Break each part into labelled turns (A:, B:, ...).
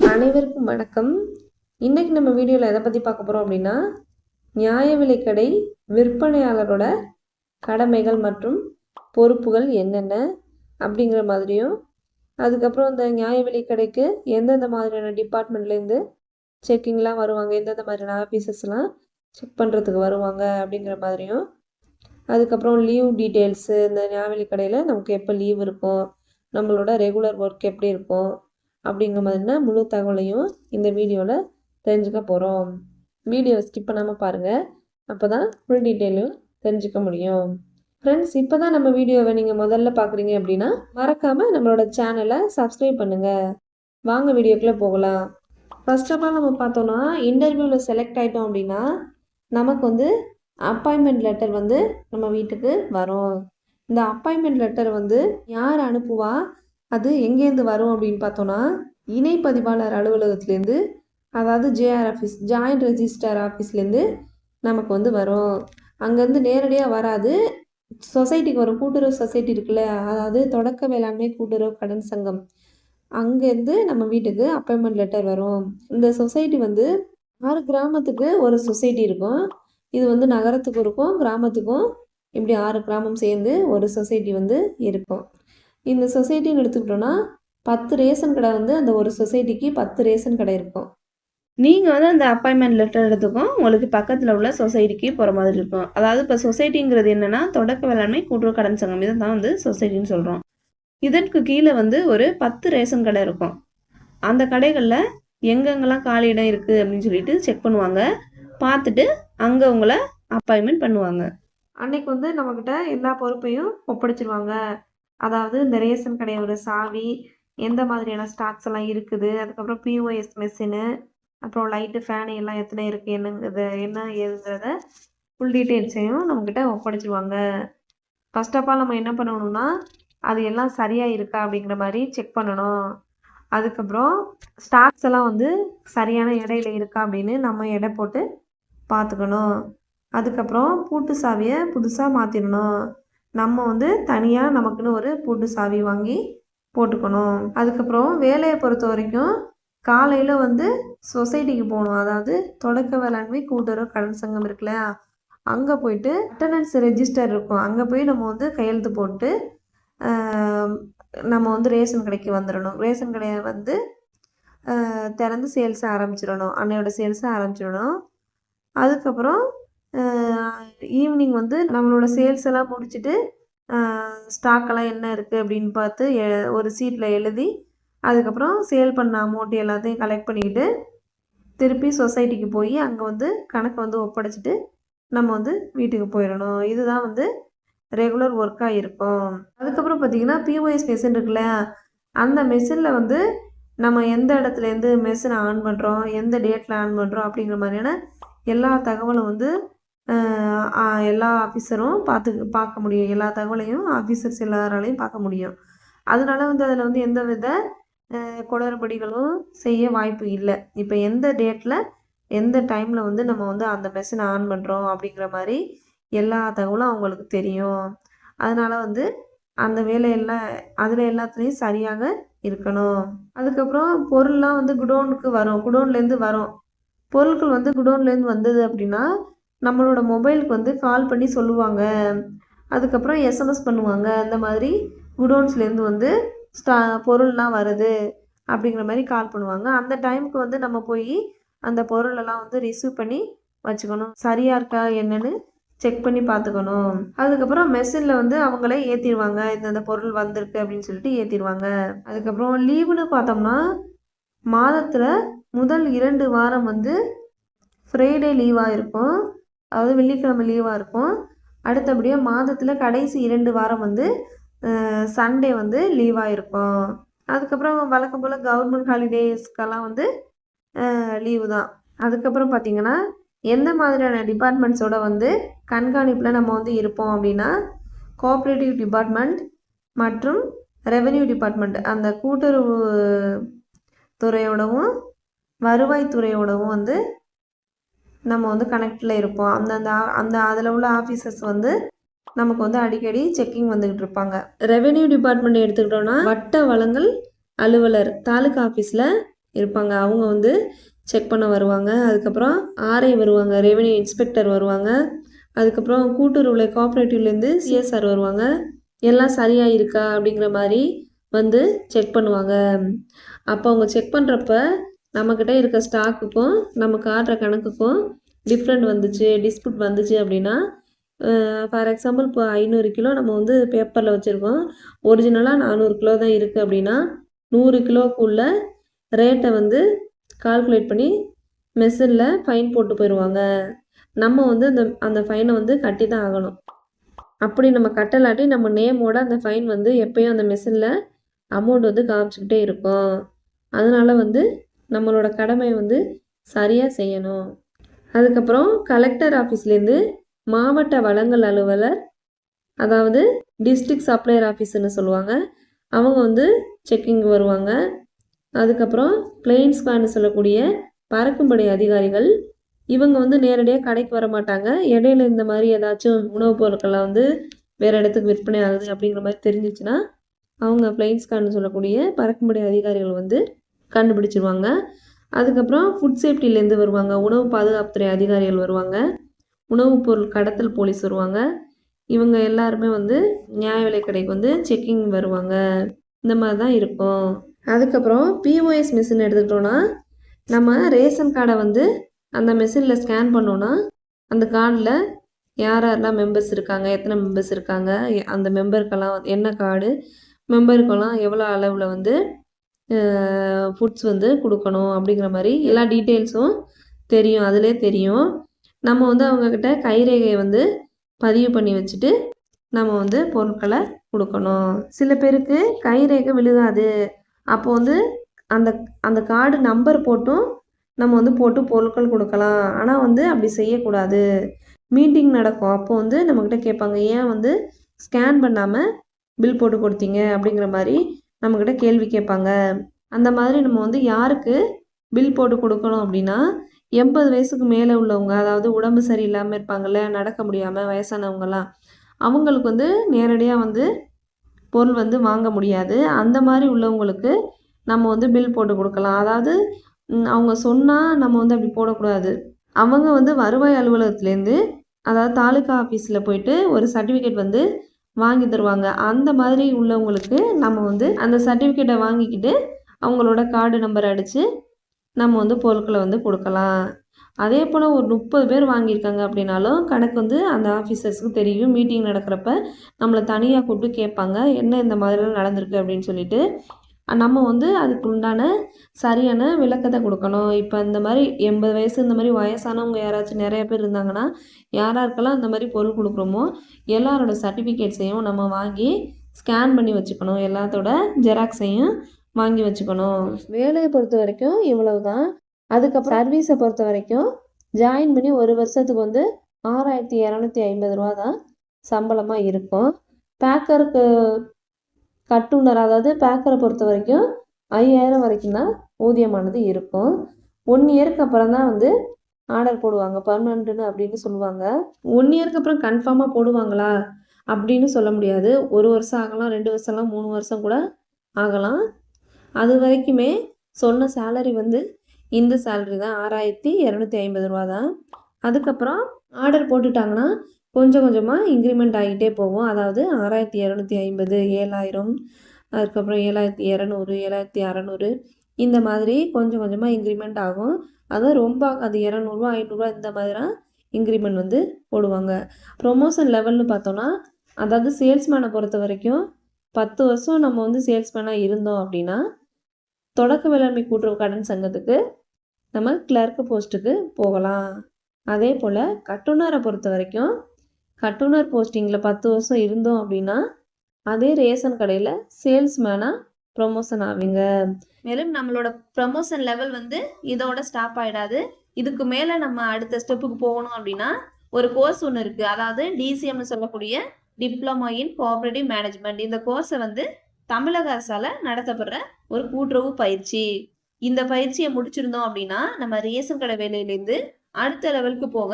A: அனைவருக்கும் வணக்கம். இன்றைக்கி நம்ம வீடியோவில் எதை பற்றி பார்க்க போகிறோம் அப்படின்னா நியாய விலைக்கடை விற்பனையாளரோட கடமைகள் மற்றும் பொறுப்புகள் என்னென்ன அப்படிங்கிற மாதிரியும் அதுக்கப்புறம் இந்த நியாய விலைக்கடைக்கு எந்தெந்த மாதிரியான டிபார்ட்மெண்ட்லேருந்து செக்கிங்லாம் வருவாங்க எந்தெந்த மாதிரியான ஆஃபீஸஸ்லாம் செக் பண்ணுறதுக்கு வருவாங்க அப்படிங்கிற மாதிரியும் அதுக்கப்புறம் லீவ் டீட்டெயில்ஸு இந்த நியாய விலைக்கடையில் நமக்கு எப்போ லீவ் இருக்கும் நம்மளோட ரெகுலர் ஒர்க் எப்படி இருக்கும் அப்படிங்கிற மாதிரினா முழு தகவலையும் இந்த வீடியோவில் தெரிஞ்சுக்க போகிறோம் வீடியோவை ஸ்கிப் பண்ணாமல் பாருங்கள் அப்போ தான் ஃபுல் டீட்டெயிலும் தெரிஞ்சுக்க முடியும். ஃப்ரெண்ட்ஸ் இப்போ தான் நம்ம வீடியோவை நீங்கள் முதல்ல பார்க்குறீங்க அப்படின்னா மறக்காமல் நம்மளோட சேனலை சப்ஸ்கிரைப் பண்ணுங்கள் வாங்க வீடியோக்குள்ளே போகலாம். ஃபர்ஸ்ட் ஆஃப் ஆல் நம்ம பார்த்தோன்னா இன்டர்வியூவில் செலக்ட் ஆகிட்டோம் அப்படின்னா நமக்கு வந்து அப்பாயின்மெண்ட் லெட்டர் வந்து நம்ம வீட்டுக்கு வரும். இந்த அப்பாயின்மெண்ட் லெட்டர் வந்து யார் அனுப்புவா? அது எங்கேருந்து வரும் அப்படின்னு பார்த்தோன்னா இணைப்பதிவாளர் அலுவலகத்துலேருந்து அதாவது ஜேஆர் ஆஃபீஸ் ஜாயிண்ட் ரெஜிஸ்டர் ஆஃபீஸ்லேருந்து நமக்கு வந்து வரும். அங்கேருந்து நேரடியாக வராது. சொசைட்டிக்கு வரும். கூட்டுறவு சொசைட்டி இருக்குல்ல அதாவது தொடக்க வேளாண்மை கூட்டுறவு கடன் சங்கம். அங்கேருந்து நம்ம வீட்டுக்கு அப்பாயின்மெண்ட் லெட்டர் வரும். இந்த சொசைட்டி வந்து ஆறு கிராமத்துக்கு ஒரு சொசைட்டி இருக்கும். இது வந்து நகரத்துக்கும் இருக்கும் கிராமத்துக்கும் இப்படி ஆறு கிராமம் சேர்ந்து ஒரு சொசைட்டி வந்து இருக்கும். இந்த சொசைட்டின்னு எடுத்துக்கிட்டோன்னா பத்து ரேஷன் கடை வந்து அந்த ஒரு சொசைட்டிக்கு பத்து ரேஷன் கடை இருக்கும். நீங்கள் வந்து அந்த அப்பாயின்மெண்ட் லெட்டர் எடுத்துக்கும் உங்களுக்கு பக்கத்தில் உள்ள சொசைட்டிக்கு போகிற மாதிரி இருக்கும். அதாவது இப்போ சொசைட்டிங்கிறது என்னென்னா தொடக்க வேளாண்மை கூட்டுறவு கடன் சங்கம். இதை தான் வந்து சொசைட்டின்னு சொல்கிறோம் இதற்கு கீழே வந்து ஒரு பத்து ரேஷன் கடை இருக்கும். அந்த கடைகளில் எங்கெங்கெல்லாம் காலி இடம் இருக்குது அப்படின்னு சொல்லிட்டு செக் பண்ணுவாங்க. பார்த்துட்டு அங்கே உங்களை அப்பாயின்மெண்ட் பண்ணுவாங்க. அன்னைக்கு வந்து நம்மக்கிட்ட எல்லா பொறுப்பையும் ஒப்படைச்சிருவாங்க. அதாவது இந்த ரேஷன் கடையோட சாவி எந்த மாதிரியான ஸ்டாக்ஸ் எல்லாம் இருக்குது அதுக்கப்புறம் பிஓஎஸ் மெஷினு அப்புறம் லைட்டு ஃபேனு எல்லாம் எத்தனை இருக்குது என்னங்கிறத என்ன ஏதுங்கிறத ஃபுல் டீட்டெயில்ஸையும் நம்மக்கிட்ட ஒப்படைச்சிருவாங்க. ஃபர்ஸ்ட் ஆஃப் ஆல் நம்ம என்ன பண்ணணும்னா அது எல்லாம் சரியாக இருக்கா அப்படிங்கிற மாதிரி செக் பண்ணணும். அதுக்கப்புறம் ஸ்டாக்ஸ் எல்லாம் வந்து சரியான இடையில இருக்கா அப்படின்னு நம்ம எடை போட்டு பார்த்துக்கணும். அதுக்கப்புறம் பூட்டு சாவியை புதுசாக மாற்றிடணும் நம்ம வந்து தனியாக நமக்குன்னு ஒரு பூட்டு சாவி வாங்கி போட்டுக்கணும். அதுக்கப்புறம் வேலையை பொறுத்த வரைக்கும் காலையில் வந்து சொசைட்டிக்கு போகணும். அதாவது தொடக்க வேளாண்மை கூட்டுறவு கடன் சங்கம் இருக்குல்ல அங்கே போயிட்டு அட்டண்டன்ஸ் ரெஜிஸ்டர் இருக்கும். அங்கே போய் நம்ம வந்து கையெழுத்து போட்டு நம்ம வந்து ரேஷன் கடைக்கு வந்துடணும். ரேஷன் கடையை வந்து திறந்து சேல்ஸை ஆரம்பிச்சிடணும். அன்னையோட சேல்ஸை ஆரம்பிச்சிடணும். அதுக்கப்புறம் ஈவினிங் வந்து நம்மளோட சேல்ஸ் எல்லாம் முடிச்சுட்டு ஸ்டாக்கெல்லாம் என்ன இருக்குது அப்படின்னு பார்த்து எ- ஒரு சீட்டில் எழுதி அதுக்கப்புறம் சேல் பண்ண அமௌண்ட் எல்லாத்தையும் கலெக்ட் பண்ணிக்கிட்டு திருப்பி சொசைட்டிக்கு போய் அங்கே வந்து கணக்கை வந்து ஒப்படைச்சிட்டு நம்ம வந்து வீட்டுக்கு போயிடணும். இதுதான் வந்து ரெகுலர் ஒர்க்காக இருக்கும். அதுக்கப்புறம் பார்த்தீங்கன்னா பிஓஎஸ் மெஷின் இருக்குல்ல அந்த மெஷினில் வந்து நம்ம எந்த இடத்துலேருந்து மெஷினை ஆன் பண்ணுறோம் எந்த டேட்டில் ஆன் பண்ணுறோம் அப்படிங்கிற மாதிரியான எல்லா தகவலும் வந்து எல்லா ஆஃபீஸரும் பார்த்து பார்க்க முடியும். எல்லா தகவலையும் ஆஃபீஸர்ஸ் எல்லாராலையும் பார்க்க முடியும். அதனால வந்து அதில் வந்து எந்த வித குளறுபடிகளும் செய்ய வாய்ப்பு இல்லை. இப்போ எந்த டேட்டில் எந்த டைமில் வந்து நம்ம வந்து அந்த மெஷினை ஆன் பண்ணுறோம் அப்படிங்கிற மாதிரி எல்லா தகவலும் அவங்களுக்கு தெரியும். அதனால் வந்து அந்த வேலையெல்லாம் அதில் எல்லாத்துலேயும் சரியாக இருக்கணும். அதுக்கப்புறம் பொருள்லாம் வந்து குடோனுக்கு வரும். குடோன்லேருந்து வரும். பொருட்கள் வந்து குடோன்லேருந்து வந்தது அப்படின்னா நம்மளோட மொபைலுக்கு வந்து கால் பண்ணி சொல்லுவாங்க. அதுக்கப்புறம் எஸ்எம்எஸ் பண்ணுவாங்க. அந்த மாதிரி குடோன்ஸ்லேருந்து வந்து ஸ்டா பொருள்லாம் வருது அப்படிங்கிற மாதிரி கால் பண்ணுவாங்க. அந்த டைமுக்கு வந்து நம்ம போய் அந்த பொருளெல்லாம் வந்து ரிசீவ் பண்ணி வச்சுக்கணும். சரியாக இருக்கா என்னன்னு செக் பண்ணி பார்த்துக்கணும். அதுக்கப்புறம் மெஷினில் வந்து அவங்களே ஏற்றிடுவாங்க இந்தந்த பொருள் வந்திருக்கு அப்படின்னு சொல்லிட்டு ஏற்றிடுவாங்க அதுக்கப்புறம் லீவுன்னு பார்த்தோம்னா மாதத்தில் முதல் இரண்டு வாரம் வந்து ஃப்ரைடே லீவாக இருக்கும். அதாவது வெள்ளிக்கிழமை லீவாக இருக்கும். அடுத்தபடியாக மாதத்தில் கடைசி இரண்டு வாரம் வந்து சண்டே வந்து லீவாக இருக்கும். அதுக்கப்புறம் வழக்கம் போல் கவர்மெண்ட் ஹாலிடேஸ்க்கெல்லாம் வந்து லீவு தான். அதுக்கப்புறம் பார்த்திங்கன்னா எந்த மாதிரியான டிபார்ட்மெண்ட்ஸோட வந்து கண்காணிப்பில் நம்ம வந்து இருப்போம் அப்படின்னா கோஆப்ரேட்டிவ் டிபார்ட்மெண்ட் மற்றும் ரெவென்யூ டிபார்ட்மெண்ட் அந்த கூட்டுறவு துறையோடவும் வருவாய் துறையோடவும் வந்து நம்ம வந்து கனெக்டில் இருப்போம். அந்தந்த அந்த அதில் உள்ள ஆஃபீஸர்ஸ் வந்து நமக்கு வந்து அடிக்கடி செக்கிங் வந்துக்கிட்டு இருப்பாங்க. ரெவென்யூ டிபார்ட்மெண்ட் எடுத்துக்கிட்டோன்னா வட்ட வளங்கள் அலுவலர் தாலுகா ஆஃபீஸில் இருப்பாங்க. அவங்க வந்து செக் பண்ண வருவாங்க. அதுக்கப்புறம் ஆர்ஐ வருவாங்க ரெவென்யூ இன்ஸ்பெக்டர் வருவாங்க. அதுக்கப்புறம் கூட்டுறவுல கோஆப்ரேட்டிவ்லேருந்து சிஎஸ்ஆர் வருவாங்க. எல்லாம் சரியாக இருக்கா அப்படிங்கிற மாதிரி வந்து செக் பண்ணுவாங்க. அப்போ அவங்க செக் பண்ணுறப்ப நம்மக்கிட்ட இருக்க ஸ்டாக்குக்கும் நம்ம காட்டுற கணக்குக்கும் டிஃப்ரெண்ட் வந்துச்சு டிஸ்பியூட் வந்துச்சு அப்படின்னா ஃபார் எக்ஸாம்பிள் இப்போ ஐநூறு கிலோ நம்ம வந்து பேப்பரில் வச்சுருக்கோம். ஒரிஜினலாக நானூறு கிலோ தான் இருக்குது அப்படின்னா நூறு கிலோக்குள்ள ரேட்டை வந்து கால்குலேட் பண்ணி மெஷினில் ஃபைன் போட்டு போயிடுவாங்க. நம்ம வந்து அந்த அந்த ஃபைனை வந்து கட்டி தான் ஆகணும். அப்படி நம்ம கட்டலாட்டி நம்ம நேமோட அந்த ஃபைன் வந்து எப்பயும் அந்த மெஷினில் அமௌண்ட் வந்து காமிச்சிக்கிட்டே இருக்கும். அதனால் வந்து நம்மளோட கடமை வந்து சரியாக செய்யணும். அதுக்கப்புறம் கலெக்டர் ஆஃபீஸ்லேருந்து மாவட்ட வளங்கள் அலுவலர் அதாவது டிஸ்ட்ரிக்ட் சப்ளையர் ஆஃபீஸ்னு சொல்லுவாங்க அவங்க வந்து செக்கிங் வருவாங்க. அதுக்கப்புறம் பிளெயின் ஸ்குவான்னு சொல்லக்கூடிய பறக்கும்படை அதிகாரிகள் இவங்க வந்து நேரடியாக கடைக்கு வர மாட்டாங்க. இடையில இந்த மாதிரி ஏதாச்சும் உணவுப் பொருட்கள்லாம் வந்து வேறு இடத்துக்கு விற்பனை ஆகுது அப்படிங்கிற மாதிரி தெரிஞ்சிச்சுன்னா அவங்க பிளெயின் ஸ்கான்னு சொல்லக்கூடிய பறக்கும்படை அதிகாரிகள் வந்து கண்டுபிடிச்சிருவாங்க. அதுக்கப்புறம் ஃபுட் சேஃப்டிலேருந்து வருவாங்க. உணவு பாதுகாப்புத்துறை அதிகாரிகள் வருவாங்க. உணவுப் பொருள் கடத்தல் போலீஸ் வருவாங்க. இவங்க எல்லாருமே வந்து நியாய விலை கடைக்கு வந்து செக்கிங் வருவாங்க. இந்த மாதிரி தான் இருக்கும். அதுக்கப்புறம் பிஓஎஸ் மிஷின் எடுத்துக்கிட்டோன்னா நம்ம ரேஷன் கார்டை வந்து அந்த மெஷினில் ஸ்கேன் பண்ணோன்னா அந்த கார்டில் யார் யாரெல்லாம் மெம்பர்ஸ் இருக்காங்க எத்தனை மெம்பர்ஸ் இருக்காங்க அந்த மெம்பருக்கெல்லாம் என்ன கார்டு மெம்பருக்கெல்லாம் எவ்வளோ அளவில் வந்து ஃபுட்ஸ் வந்து கொடுக்கணும் அப்படிங்கிற மாதிரி எல்லா டீட்டெயில்ஸும் தெரியும். அதிலே தெரியும். நம்ம வந்து அவங்கக்கிட்ட கைரேகையை வந்து பதிவு பண்ணி வச்சுட்டு நம்ம வந்து பொருட்களை கொடுக்கணும். சில பேருக்கு கைரேகை விழுகாது. அப்போ வந்து அந்த அந்த கார்டு நம்பர் போட்டும் நம்ம வந்து போட்டு பொருட்கள் கொடுக்கலாம். ஆனால் வந்து அப்படி செய்யக்கூடாது. மீட்டிங் நடக்கும். அப்போ வந்து நம்மக்கிட்ட கேட்பாங்க ஏன் வந்து ஸ்கேன் பண்ணாமல் பில் போட்டு கொடுத்தீங்க? அப்படிங்கிற மாதிரி நம்மக்கிட்ட கேள்வி கேட்பாங்க. அந்த மாதிரி நம்ம வந்து யாருக்கு பில் போட்டு கொடுக்கணும் அப்படின்னா எண்பது வயசுக்கு மேலே உள்ளவங்க அதாவது உடம்பு சரியில்லாமல் இருப்பாங்கள்ல நடக்க முடியாமல் வயசானவங்கலாம் அவங்களுக்கு வந்து நேரடியாக வந்து பொருள் வந்து வாங்க முடியாது. அந்த மாதிரி உள்ளவங்களுக்கு நம்ம வந்து பில் போட்டு கொடுக்கலாம். அதாவது அவங்க சொன்னால் நம்ம வந்து அப்படி போடக்கூடாது. அவங்க வந்து வருவாய் அலுவலகத்துலேருந்து அதாவது தாலுகா ஆஃபீஸில் போயிட்டு ஒரு சர்டிஃபிகேட் வந்து வாங்கி தருவாங்க. அந்த மாதிரி உள்ளவங்களுக்கு நம்ம வந்து அந்த சர்டிஃபிகேட்டை வாங்கிக்கிட்டு அவங்களோட கார்டு நம்பர் அடித்து நம்ம வந்து பொருட்களை வந்து கொடுக்கலாம். அதே போல் ஒரு முப்பது பேர் வாங்கியிருக்காங்க அப்படின்னாலும் கணக்கு வந்து அந்த ஆஃபீஸர்ஸ்க்கு தெரியும். மீட்டிங் நடக்கிறப்ப நம்மளை தனியாக கூப்பிட்டு கேட்பாங்க. என்ன இந்த மாதிரிலாம் நடந்திருக்கு அப்படின்னு சொல்லிட்டு நம்ம வந்து அதுக்கு உண்டான சரியான விளக்கத்தை கொடுக்கணும். இப்போ இந்த மாதிரி எண்பது வயசு இந்த மாதிரி வயசானவங்க யாராச்சும் நிறைய பேர் இருந்தாங்கன்னா யாராருக்கெல்லாம் அந்த மாதிரி பொருள் கொடுக்குறோமோ எல்லாரோட சர்டிஃபிகேட்ஸையும் நம்ம வாங்கி ஸ்கேன் பண்ணி வச்சுக்கணும். எல்லாத்தோட ஜெராக்ஸையும் வாங்கி வச்சுக்கணும். வேலையை பொறுத்த வரைக்கும் இவ்வளவு தான் அதுக்கப்புறம் சர்வீஸை பொறுத்த வரைக்கும் ஜாயின் பண்ணி ஒரு வருஷத்துக்கு வந்து ஆறாயிரத்தி இரநூத்தி ஐம்பது ரூபா தான் சம்பளமாக இருக்கும். பேக்கருக்கு கட்டுனர் அதாவது பேக்கரை பொறுத்த வரைக்கும் ஐயாயிரம் வரைக்கும் தான் ஊதியமானது இருக்கும். ஒன் இயருக்கு அப்புறம் தான் வந்து ஆர்டர் போடுவாங்க. பர்மனண்ட்டுன்னு அப்படின்னு சொல்லுவாங்க. ஒன் இயருக்கு அப்புறம் கன்ஃபார்மாக போடுவாங்களா? அப்படின்னு சொல்ல முடியாது. ஒரு வருஷம் ஆகலாம் ரெண்டு வருஷம்லாம் மூணு வருஷம் கூட ஆகலாம். அது வரைக்குமே சொன்ன சேலரி வந்து இந்த சேலரி தான். ஆறாயிரத்தி இரநூத்தி ஐம்பது ரூபா தான் அதுக்கப்புறம் ஆர்டர் போட்டுட்டாங்கன்னா கொஞ்சம் கொஞ்சமாக இன்க்ரிமெண்ட் ஆகிட்டே போவோம் அதாவது ஆறாயிரத்தி இரநூத்தி ஐம்பது ஏழாயிரம் அதுக்கப்புறம் ஏழாயிரத்தி இரநூறு ஏழாயிரத்தி அறநூறு இந்த மாதிரி கொஞ்சம் கொஞ்சமாக இன்க்ரிமெண்ட் ஆகும். அதான் ரொம்ப அது இரநூறுவா ஐநூறுரூவா இந்த மாதிரிலாம் இன்க்ரிமெண்ட் வந்து போடுவாங்க. ப்ரொமோஷன் லெவல்னு பார்த்தோன்னா அதாவது சேல்ஸ்மேனை பொறுத்த வரைக்கும் பத்து வருஷம் நம்ம வந்து சேல்ஸ்மேனாக இருந்தோம் அப்படின்னா தொடக்க வேளாண்மை கூட்டுறவு கடன் சங்கத்துக்கு நம்ம கிளர்க்கு போஸ்ட்டுக்கு போகலாம். அதே போல் கட்டுநரை பொறுத்த வரைக்கும் கட்டுனர் போஸ்டிங்கில் பத்து வருஷம் இருந்தோம் அப்படின்னா அதே ரேஷன் கடையில் சேல்ஸ்மேனாக ப்ரொமோஷன் ஆவீங்க. மேலும் நம்மளோட ப்ரமோஷன் லெவல் வந்து இதோட ஸ்டாப் ஆகிடாது இதுக்கு மேலே நம்ம அடுத்த ஸ்டெப்புக்கு போகணும் அப்படின்னா ஒரு கோர்ஸ் ஒன்று இருக்குது அதாவது டிசிஎம்னு சொல்லக்கூடிய டிப்ளமா இன் கோஆப்ரேட்டிவ் மேனேஜ்மெண்ட் இந்த கோர்ஸை வந்து தமிழக அரசால் நடத்தப்படுற ஒரு கூட்டுறவு பயிற்சி. இந்த பயிற்சியை முடிச்சிருந்தோம் அப்படின்னா நம்ம ரேஷன் கடை வேலையிலேருந்து அடுத்த லெவலுக்கு போக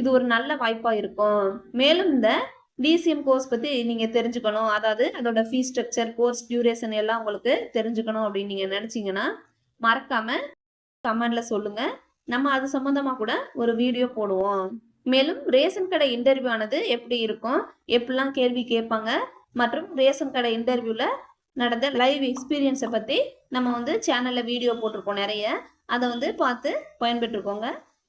A: இது ஒரு நல்ல வாய்ப்பாக இருக்கும். மேலும் இந்த டிசிஎம் கோர்ஸ் பற்றி நீங்கள் தெரிஞ்சுக்கணும். அதாவது அதோட ஃபீஸ் ஸ்ட்ரக்சர் கோர்ஸ் டியூரேஷன் எல்லாம் உங்களுக்கு தெரிஞ்சுக்கணும் அப்படின்னு நீங்கள் நினச்சிங்கன்னா
B: மறக்காமல் கமெண்ட்டில் சொல்லுங்கள் நம்ம அது சம்மந்தமாக கூட ஒரு வீடியோ போடுவோம். மேலும் ரேஷன் கடை இன்டர்வியூ ஆனது எப்படி இருக்கும்? எப்படிலாம் கேள்வி கேட்பாங்க? மற்றும் ரேஷன் கடை இன்டர்வியூவில் நடந்த லைவ் எக்ஸ்பீரியன்ஸை பற்றி நம்ம வந்து சேனலில் வீடியோ போட்டிருக்கோம் நிறைய. அதை வந்து பார்த்து பயன்பெற்றுக்கோங்க.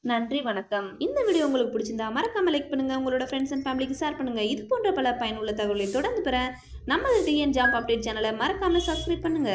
B: நன்றி வணக்கம். இந்த வீடியோ உங்களுக்கு பிடிச்சிருந்தா மறக்காம லைக் பண்ணுங்க உங்களோட ஃப்ரெண்ட்ஸ் அண்ட் ஃபேமிலிக்கு ஷேர் பண்ணுங்க. இது போன்ற பல பயனுள்ள தகவலை தொடர்ந்து பெற நமது டிஎன் ஜாப் அப்டேட் சேனலை மறக்காம சப்ஸ்கிரைப் பண்ணுங்க.